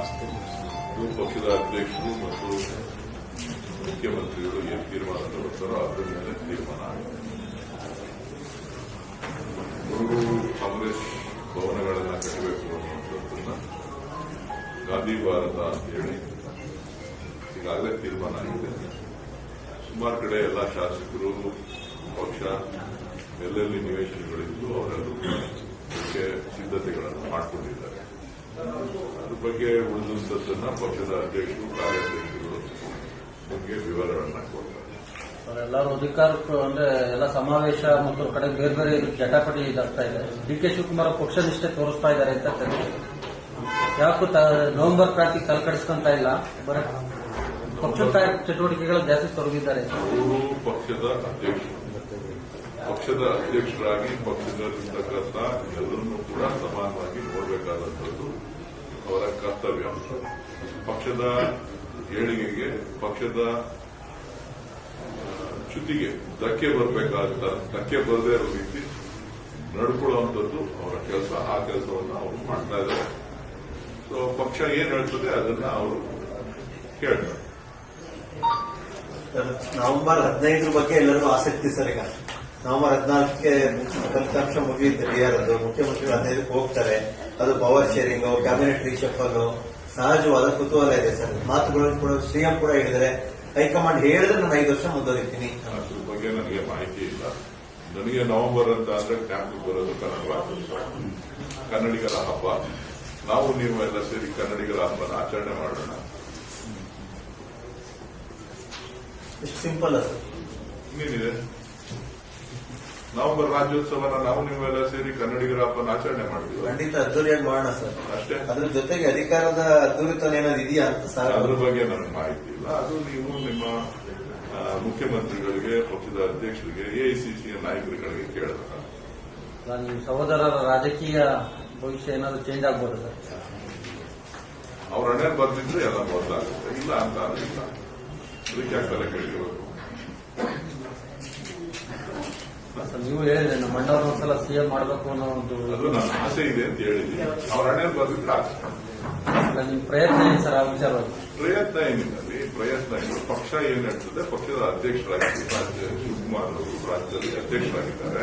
ಇದು ಪಕ್ಷದ ಅಧ್ಯಕ್ಷರು ಮತ್ತು ಮುಖ್ಯಮಂತ್ರಿಗಳು ಏನು ತೀರ್ಮಾನ ತಗೊಳ್ತಾರೋ ಅದರ ಮೇಲೆ ತೀರ್ಮಾನ ಆಗುತ್ತೆ. ಕಾಂಗ್ರೆಸ್ ಭವನಗಳನ್ನು ಕಟ್ಟಬೇಕು ಅನ್ನುವಂಥದ್ದನ್ನ ಗಾಂಧಿ ಭಾರತ ಅಂತ ಹೇಳಿ ಈಗಾಗಲೇ ತೀರ್ಮಾನ ಆಗಿದೆ. ಸುಮಾರು ಕಡೆ ಎಲ್ಲ ಶಾಸಕರು, ಪಕ್ಷ, ಎಲ್ಲೆಲ್ಲಿ ನಿವೇಶನಗಳಿದ್ದು ಅವರೆಲ್ಲರೂ ಸಿದ್ಧತೆಗಳನ್ನು ಮಾಡಿಕೊಂಡಿದ್ದಾರೆ. ಅದ್ರ ಬಗ್ಗೆ ಉಳಿದಂಥದ್ದನ್ನ ಪಕ್ಷದ ಅಧ್ಯಕ್ಷರು ಕಾರ್ಯಾಧ್ಯಕ್ಷರು ಬಗ್ಗೆ ವಿವರಗಳನ್ನ ಕೊಡ್ತಾರೆ. ಎಲ್ಲರೂ ಅಧಿಕಾರಕ್ಕೂ ಅಂದ್ರೆ ಎಲ್ಲ ಸಮಾವೇಶ ಮತ್ತು ಕಡೆ ಬೇರೆ ಬೇರೆ ಜಟಾಪಟಿ ಇದಾಗ್ತಾ ಇದೆ. ಡಿ ಕೆ ಶಿವಕುಮಾರ್ ಪಕ್ಷ ನಿಷ್ಠೆ ತೋರಿಸ್ತಾ ಇದ್ದಾರೆ ಅಂತ ಯಾಕೂ ನವೆಂಬರ್ ಕ್ರಾಂತಿ ತಲೆಕಡಿಸ್ಕೊಂತ ಇಲ್ಲ. ಬರ ಪಕ್ಷದ ಚಟುವಟಿಕೆಗಳು ಜಾಸ್ತಿ ತೊಡಗಿದ್ದಾರೆ. ಪಕ್ಷದ ಅಧ್ಯಕ್ಷರು. ಪಕ್ಷದ ಅಧ್ಯಕ್ಷರಾಗಿ ಪಕ್ಷದಲ್ಲಿರ್ತಕ್ಕಂಥ ಎಲ್ಲರನ್ನೂ ಕೂಡ ಸಮಾನವಾಗಿ ನೋಡಬೇಕಾದಂಥದ್ದು ಅವರ ಕರ್ತವ್ಯ ಪಕ್ಷದ ಏಳಿಗೆಗೆ, ಪಕ್ಷದ ಚ್ಯುತಿಗೆ ಧಕ್ಕೆ ಬರಬೇಕಾದ ಧಕ್ಕೆ ಬರದೇ ಇರೋ ರೀತಿ ನಡ್ಕೊಳ್ಳುವಂಥದ್ದು ಅವರ ಕೆಲಸ. ಆ ಕೆಲಸವನ್ನು ಅವರು ಮಾಡ್ತಾ ಇದ್ದಾರೆ. ಸೊ ಪಕ್ಷ ಏನ್ ಹೇಳ್ತದೆ ಅದನ್ನ ಅವರು ಕೇಳ್ತಾರೆ ನವೆಂಬರ್ ಹದಿನೈದರ ಬಗ್ಗೆ ಎಲ್ಲರೂ ಆಸಕ್ತಿ ಸರ್ ಈಗ. ನವೆಂಬರ್ ಹದಿನಾಲ್ಕಕ್ಕೆ ಫಲಿತಾಂಶ ಮುಗಿಯುತ್ತೆ ಬಿಆರ್ ಅದು ಮುಖ್ಯಮಂತ್ರಿಗಳು ಹದಿನೈದಕ್ಕೆ ಹೋಗ್ತಾರೆ. ಅದು ಪವರ್ ಶೇರಿಂಗ್ ಕ್ಯಾಬಿನೆಟ್ ರೀಶಫಲ್ ಸಹಜವಾದ ಕುತೂಹಲ ಇದೆ ಸರ್. ಮಾತುಗಳನ್ನು ಕೂಡ ಸಿಎಂ ಕೂಡ ಹೇಳಿದರೆ ಹೈಕಮಾಂಡ್ ಹೇಳಿದ್ರೆ ನಾನು ಐದು ವರ್ಷ ಮುಂದುವರಿತೀನಿ. ಅದ್ರ ಬಗ್ಗೆ ನನಗೆ ಮಾಹಿತಿ ಇಲ್ಲ. ನನಗೆ ನವೆಂಬರ್ ಅಂತ ಅಂದ್ರೆ ಜ್ಞಾಪಕ ಬರೋದು ಕನ್ನಡ ಕನ್ನಡಿಗರ ಹಬ್ಬ. ನಾವು ನೀವು ಎಲ್ಲ ಸೇರಿ ಕನ್ನಡಿಗರ ಹಬ್ಬನ ಆಚರಣೆ ಮಾಡೋಣ. Simple sir. ಇನ್ನೇನಿದೆ? ನವೆಂಬರ್ ರಾಜ್ಯೋತ್ಸವನ ನಾವು ನೀವೆಲ್ಲ ಸೇರಿ ಕನ್ನಡಿಗರ ಹಬ್ಬನ ಆಚರಣೆ ಮಾಡಿದ್ವಿ. ಖಂಡಿತ ಅದ್ದೂರಿಯಾಗಿ ಮಾಡೋಣ ಸರ್. ಅಷ್ಟೇ. ಅದ್ರ ಜೊತೆಗೆ ಅಧಿಕಾರದ ಅದ್ದೂರಿತನ ಏನಾದ್ರು ಇದೆಯಾ ಅಂತ ಸರ್? ಅದ್ರ ಬಗ್ಗೆ ನನಗೆ ಮಾಹಿತಿ ಇಲ್ಲ. ಅದು ನೀವು ನಿಮ್ಮ ಮುಖ್ಯಮಂತ್ರಿಗಳಿಗೆ ಪಕ್ಷದ ಅಧ್ಯಕ್ಷರಿಗೆ ಎಐಸಿಸಿಯ ನಾಯಕರುಗಳಿಗೆ ಕೇಳಬೇಕು? ನಿಮ್ಮ ಸಹೋದರರ ರಾಜಕೀಯ ಭವಿಷ್ಯ ಏನಾದ್ರು ಚೇಂಜ್ ಆಗ್ಬೋದು ಸರ್? ಅವ್ರ ಹಣೆ ಬರ್ದಿದ್ರೆ ಎಲ್ಲ ಬದಲಾಗುತ್ತೆ ಇಲ್ಲ ಅಂತ ಇಲ್ಲ. ಅದಕ್ಕೆ ಯಾಕೆ ತಲೆ ಕೇಳಿರ್ಬೇಕು ಸರ್, ನೀವು ಹೇಳಿದ್ರೆ ನಮ್ಮ ಅಣ್ಣವ್ರ ಒಂದ್ಸಲ ಸಿಎಂ ಮಾಡಬೇಕು ಅನ್ನೋ ಒಂದು ಅದು ನನ್ನ ಆಸೆ ಇದೆ ಅಂತ ಹೇಳಿದ್ದೀನಿ. ಅವ್ರ ಹಣೆ ಬರ್ದಿದ್ರೆ ನಿಮ್ ಪ್ರಯತ್ನ ಏನು ಸರ್ ಆ ವಿಚಾರವಾಗಿ ಪ್ರಯತ್ನ ಏನಿಲ್ಲ ಪ್ರಯತ್ನ ಇಲ್ಲ ಪಕ್ಷ ಏನ್ ಹೇಳ್ತದೆ ಪಕ್ಷದ ಅಧ್ಯಕ್ಷರಾಗಿ ರಾಜ್ಯ ಶಿವಕುಮಾರ್ ಅವರು ರಾಜ್ಯದಲ್ಲಿ ಅಧ್ಯಕ್ಷರಾಗಿದ್ದಾರೆ.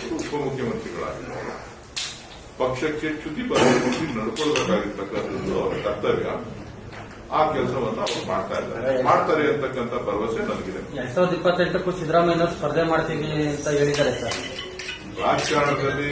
ಅವರು ಉಪಮುಖ್ಯಮಂತ್ರಿಗಳಾಗಿದ್ದಾರೆ. ಪಕ್ಷಕ್ಕೆ ಚ್ಯುತಿ ಬರಬೇಕು ನಡ್ಕೊಳ್ಬೇಕಾಗಿರ್ತಕ್ಕಂಥದ್ದು ಅವರ ಕರ್ತವ್ಯ. ಆ ಕೆಲಸವನ್ನು ಅವರು ಮಾಡ್ತಾ ಇದ್ದಾರೆ. ಮಾಡ್ತಾರೆ ಅಂತಕ್ಕಂಥ ಭರವಸೆ ನನಗಿದೆ ಎರಡ್ ಸಾವಿರದ ಇಪ್ಪತ್ತೆಂಟಕ್ಕೂ ಸಿದ್ದರಾಮಯ್ಯ ಸ್ಪರ್ಧೆ ಮಾಡ್ತೀವಿ ಅಂತ ಹೇಳಿದ್ದಾರೆ ಸರ್. ರಾಜಕಾರಣದಲ್ಲಿ